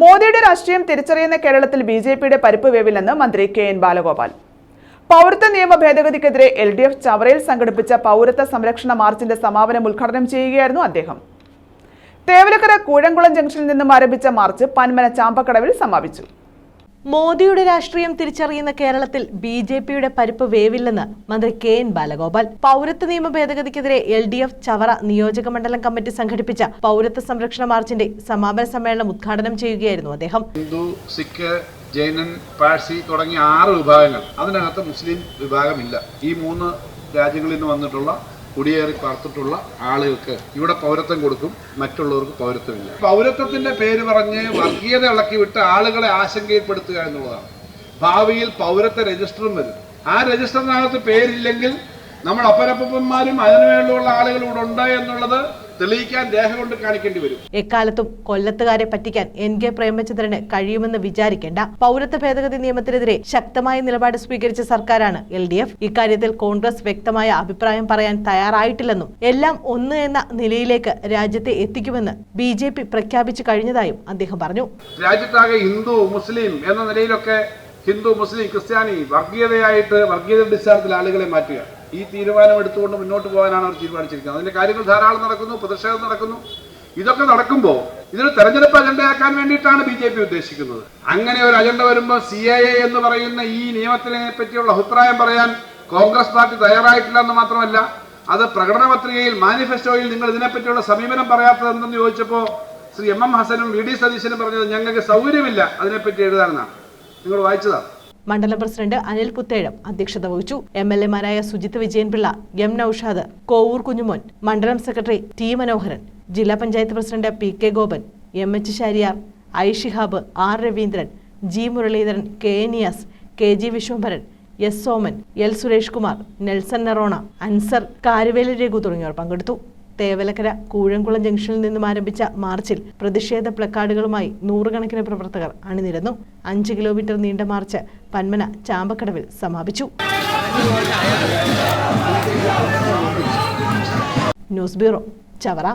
മോദിയുടെ രാഷ്ട്രീയം തിരിച്ചറിയുന്ന കേരളത്തിൽ ബി ജെ പിയുടെ പരിപ്പ് വേവില്ലെന്ന് മന്ത്രി കെ എൻ ബാലഗോപാൽ. പൗരത്വ നിയമ ഭേദഗതിക്കെതിരെ എൽ ഡി എഫ് ചവറയിൽ സംഘടിപ്പിച്ച പൗരത്വ സംരക്ഷണ മാർച്ചിന്റെ സമാപനം ഉദ്ഘാടനം ചെയ്യുകയായിരുന്നു അദ്ദേഹം. തേവലക്കര കൂഴംകുളം ജംഗ്ഷനിൽ നിന്നും ആരംഭിച്ച മാർച്ച് പന്മന ചാമ്പക്കടവിൽ സമാപിച്ചു. മോദിയുടെ രാഷ്ട്രീയം തിരിച്ചറിയുന്ന കേരളത്തിൽ ബി ജെ പിയുടെ പരിപ്പ് വേവില്ലെന്ന് മന്ത്രി കെ എൻ ബാലഗോപാൽ. പൗരത്വ നിയമ ഭേദഗതിക്കെതിരെ എൽ ഡി എഫ് ചവറ നിയോജക മണ്ഡലം കമ്മിറ്റി സംഘടിപ്പിച്ച പൗരത്വ സംരക്ഷണ മാർച്ചിന്റെ സമാപന സമ്മേളനം ഉദ്ഘാടനം ചെയ്യുകയായിരുന്നു അദ്ദേഹം. ഹിന്ദു സിഖ് ജൈനൻ പാഴ്സി തുടങ്ങിയ ആറ് വിഭാഗങ്ങൾ. അതിനകത്ത് മുസ്ലിം വിഭാഗമില്ല. ഈ മൂന്ന് രാജ്യങ്ങളിൽ നിന്ന് വന്നിട്ടുള്ള കുടിയേറി പാർത്തിട്ടുള്ള ആളുകൾക്ക് ഇവിടെ പൗരത്വം കൊടുക്കും മറ്റുള്ളവർക്ക് പൗരത്വമില്ല. പൗരത്വത്തിന്റെ പേര് പറഞ്ഞ് വർഗീയത ഇളക്കി വിട്ട് ആളുകളെ ആശങ്കയിൽപ്പെടുത്തുക എന്നുള്ളതാണ്. ഭാവിയിൽ പൗരത്വ രജിസ്റ്ററും വരും. ആ രജിസ്റ്ററിനകത്ത് പേരില്ലെങ്കിൽ നമ്മൾ അപ്പനപ്പന്മാരും അതിനുവേണ്ടിയുള്ള ആളുകൾ ഇവിടെ ഉണ്ട് എന്നുള്ളത് തെളിയിക്കാൻ രേഖ കൊണ്ട് കാണിക്കേണ്ടി വരും. എക്കാലത്തും കൊല്ലത്തുകാരെ പറ്റിക്കാൻ എൻ കെ പ്രേമചന്ദ്രന് കഴിയുമെന്ന് വിചാരിക്കേണ്ട. പൗരത്വ ഭേദഗതി നിയമത്തിനെതിരെ ശക്തമായ നിലപാട് സ്വീകരിച്ച സർക്കാരാണ് എൽ ഡി എഫ്. ഇക്കാര്യത്തിൽ കോൺഗ്രസ് വ്യക്തമായ അഭിപ്രായം പറയാൻ തയ്യാറായിട്ടില്ലെന്നും എല്ലാം ഒന്ന് എന്ന നിലയിലേക്ക് രാജ്യത്തെ എത്തിക്കുമെന്ന് ബി ജെ പി പ്രഖ്യാപിച്ചു കഴിഞ്ഞതായും അദ്ദേഹം പറഞ്ഞു. രാജ്യത്താകെ ഹിന്ദു മുസ്ലിം എന്ന നിലയിലൊക്കെ ഹിന്ദു മുസ്ലിം ക്രിസ്ത്യാനി വർഗീയതയായിട്ട് വർഗീയത അടിസ്ഥാനത്തിൽ ആളുകളെ മാറ്റുക. ഈ തീരുമാനം എടുത്തുകൊണ്ട് മുന്നോട്ട് പോകാനാണ് അവർ തീരുമാനിച്ചിരിക്കുന്നത്. അതിന്റെ കാര്യങ്ങൾ ധാരാളം നടക്കുന്നു പ്രതിഷേധം നടക്കുന്നു. ഇതൊക്കെ നടക്കുമ്പോൾ ഇതൊരു തെരഞ്ഞെടുപ്പ് അജണ്ടയാക്കാൻ വേണ്ടിയിട്ടാണ് ബി ജെ പി ഉദ്ദേശിക്കുന്നത്. അങ്ങനെ ഒരു അജണ്ട വരുമ്പോൾ സി എ എ എന്ന് പറയുന്ന ഈ നിയമത്തിനെ പറ്റിയുള്ള അഭിപ്രായം പറയാൻ കോൺഗ്രസ് പാർട്ടി തയ്യാറായിട്ടില്ല എന്ന് മാത്രമല്ല അത് പ്രകടന പത്രികയിൽ മാനിഫെസ്റ്റോയിൽ നിങ്ങൾ ഇതിനെപ്പറ്റിയുള്ള സമീപനം പറയാത്തത് എന്തെന്ന് ചോദിച്ചപ്പോൾ ശ്രീ എം എം ഹസനും വി ഡി സതീശനും പറഞ്ഞത് ഞങ്ങൾക്ക് സൗകര്യമില്ല അതിനെപ്പറ്റി എഴുതാനെന്നാണ് നിങ്ങൾ വായിച്ചതാണ് മണ്ഡലം പ്രസിഡന്റ് അനിൽ പുത്തേഴം അധ്യക്ഷത വഹിച്ചു. എം എൽ എമാരായ സുജിത് വിജയൻപിള്ള എം നൌഷാദ് കോവൂർ കുഞ്ഞുമോൻ മണ്ഡലം സെക്രട്ടറി ടി മനോഹരൻ ജില്ലാ panchayat president P K Gopan M H Shariyar I Shihab R Raveendran G Muraleedharan K Niyas K G Viswambharan S Soman L Suresh Kumar Nelson Nerona Ansar Karuveli Raghu തുടങ്ങിയവർ പങ്കെടുത്തു. തേവലക്കര കൂഴംകുളം ജംഗ്ഷനിൽ നിന്നും ആരംഭിച്ച മാർച്ചിൽ പ്രതിഷേധ പ്ലക്കാർഡുകളുമായി നൂറുകണക്കിന് പ്രവർത്തകർ അണിനിരന്നു. അഞ്ച് കിലോമീറ്റർ നീണ്ട മാർച്ച് പന്മന ചാമ്പക്കടവിൽ സമാപിച്ചു. News bureau Chavara.